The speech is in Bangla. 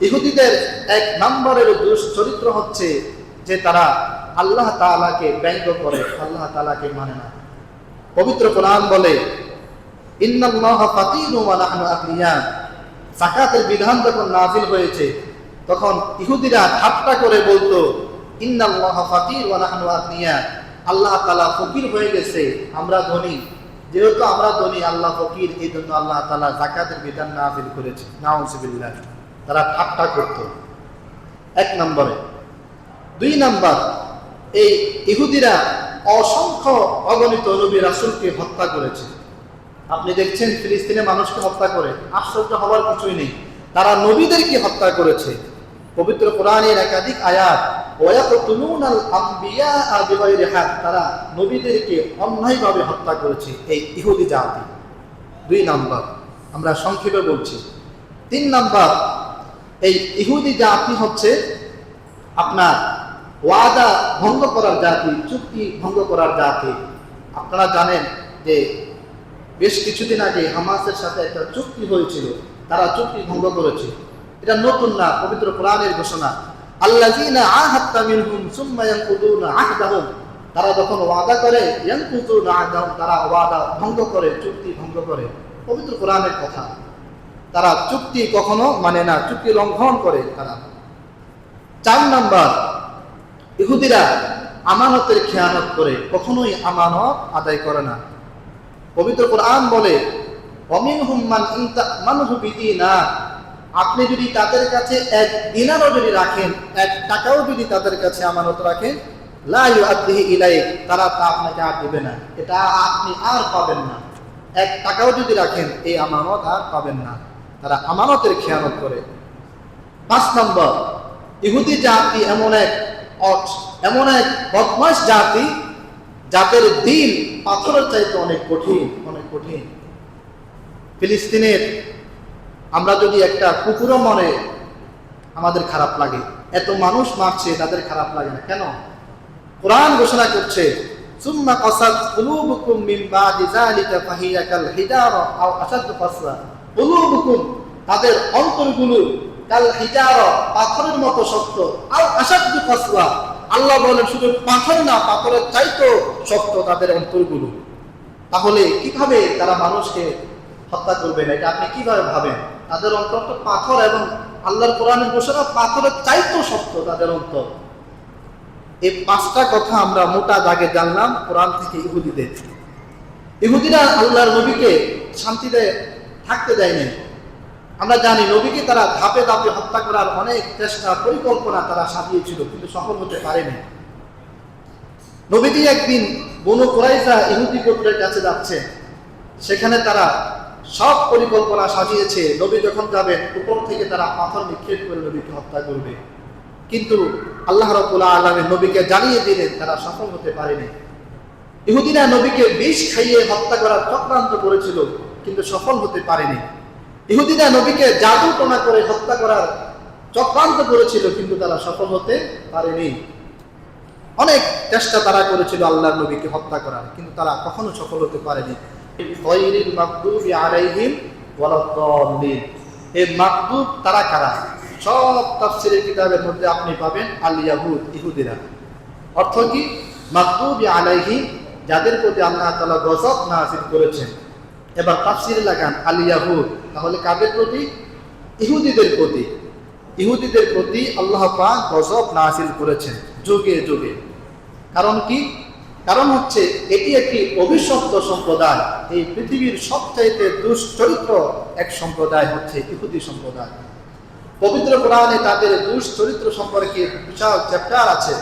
ইহুদিদের এক নম্বরের চরিত্র হচ্ছে যে তারা আল্লাহ তাআলাকে ব্যঙ্গ করে, আল্লাহ তালাকে মানে না। পবিত্র কোরআন বলে আগনিয়া বিধান যখন নাজিল হয়েছে, তখন ইহুদিরা ঠাট্টা করে বলতো, ইন্নাল্লাহ ফাকির ওয়া নাহনু আগনিয়া আল্লাহ তাআলা ফকির হয়ে গেছে, আমরা ধনী। যেহেতু আমরা ধনী, আল্লাহ ফকির এই জন্য আল্লাহ তাআলা যাকাতের বিধান নাজিল করেছে। নাউজুবিল্লাহ। তারা ঠাট্টা করত। এক নম্বরে। দুই নাম্বার, এই ইহুদিরা অসংখ্য অগণিত নবী রাসুলকে হত্যা করেছে। আপনি দেখছেন, ফিলিস্তিনে মানুষকে হত্যা করে। আশ্চর্য হওয়ার কিছুই নেই। তারা নবীদেরকে হত্যা করেছে। পবিত্র কোরআনের একাধিক আয়াত তারা নবীদেরকে অন্যায়ভাবে হত্যা করেছে এই ইহুদি জাতি। দুই নাম্বার, আমরা সংক্ষেপে বলছি। তিন নাম্বার এই ইহুদি জাতি হচ্ছে আপনার ওয়াদা ভঙ্গ করার জাতি, চুক্তি ভঙ্গ করার জাতি। আপনারা জানেন যে বেশ কিছুদিন আগে হামাসের সাথে একটা চুক্তি হয়েছিল, তারা চুক্তি ভঙ্গ করেছে। এটা নতুন না, পবিত্র কোরআনের ঘোষণা। আহদাহুম। তারা যখন ওয়াদা করে তারা ওয়াদা ভঙ্গ করে, চুক্তি ভঙ্গ করে। পবিত্র কোরআনের কথা। তারা চুক্তি কখনো মানে না, চুক্তি লঙ্ঘন করে তারা। চার নাম্বার, ইহুদিরা আমানতের খেয়ানত করে, কখনোই আমানত আদায় করে না। পবিত্র কোরআন বলে অমিন হুম্মান ইনতা মানুষ না আপনি যদি তাদের কাছে এক দিনারও যদি রাখেন, এক টাকাও যদি তাদের কাছে আমানত রাখেন, লা ইউআদ্দিহি ইলাইক, তারা তা আপনাকে আর দেবে না। এটা আপনি আর পাবেন না। এক টাকাও যদি রাখেন, এই আমানত আর পাবেন না। তারা আমানতের খেয়ানত করে। পাঁচ নম্বর, ইহুদি জাতি এমন এক এমন এক বদমাস জাতি যাদের দিন পাথরের চাইতে অনেক কঠিন অনেক কঠিন। ফিলিস্তিনের, আমরা যদি একটা কুকুরও মনে আমাদের খারাপ লাগে। এত মানুষ মারছে, তাদের খারাপ লাগে না। কেন? কোরআন ঘোষণা করছে কাল হিজারা আও আশাদ্দু কুলুবুকুম তাদের অন্তরগুলো কাল পাথরের মতো শক্ত। আর কাসরা আল্লাহ বলেন শুধু পাথর না, পাথরের চাইতো শক্ত তাদের অন্তরগুলো। তাহলে কীভাবে তারা মানুষকে হত্যা করবে না? এটা আপনি কীভাবে ভাবেন? তাদের অন্তর তো পাথর এবং আল্লাহর কোরআনের ঘোষণা পাথরের চাইতো শক্ত তাদের অন্তর। এই পাঁচটা কথা আমরা মোটা দাগে জানলাম, কোরআন থেকে ইহুদিদের। ইহুদিরা আল্লাহর নবীকে শান্তিতে থাকতে দেয়নি আমরা জানি নবীকে তারা ধাপে ধাপে হত্যা করার অনেক চেষ্টা, পরিকল্পনা তারা সাজিয়েছিল, কিন্তু সফল হতে পারেনি। নবীজি একদিন বনু কুরাইজা ইহুদি গোত্রের কাছে যাচ্ছে। সেখানে তারা সব পরিকল্পনা সাজিয়েছে। নবী যখন যাবেন, উপর থেকে তারা পাথর নিক্ষেপ করে নবীকে হত্যা করবে। কিন্তু আল্লাহ রবুল্লাহ আলমের নবীকে জানিয়ে দিলেন, তারা সফল হতে পারেনি। ইহুদিরা নবীকে বিষ খাইয়ে হত্যা করার চক্রান্ত করেছিল। কিন্তু সফল হতে পারেনি। ইহুদিরা নবীকে জাদু টোনা করে হত্যা করার চক্রান্ত করেছিল, কিন্তু তারা সফল হতে পারেনি। অনেক চেষ্টা তারা করেছিল আল্লাহর নবীকে হত্যা করার, কিন্তু তারা কখনো সফল হতে পারেনি। এই মাকদুব তারা কারা? সব তাফসীরের কিতাবের মধ্যে আপনি পাবেন আল ইয়াহুদ ইহুদিরা। অর্থ কি? মাকদুবি আলাইহিম, যাদের প্রতি আল্লাহ তাআলা গজব নাযিল করেছেন। এবার তাফসীরে লাগান আল ইয়াহুদ। তাহলে কাদের প্রতি? ইহুদিদের প্রতি। ইহুদিদের প্রতি আল্লাহ পাক গজব নাযিল করেছেন, যুগে যুগে। কারণ কি? কারণ হচ্ছে এটি একটি অভিশপ্ত সম্প্রদায়। এই পৃথিবীর সবচাইতে দুশ্চরিত্র এক সম্প্রদায় হচ্ছে ইহুদি সম্প্রদায়। পবিত্র কোরআনে তাদের দুশ্চরিত্র সম্পর্কে বিশাল চ্যাপ্টার আছে।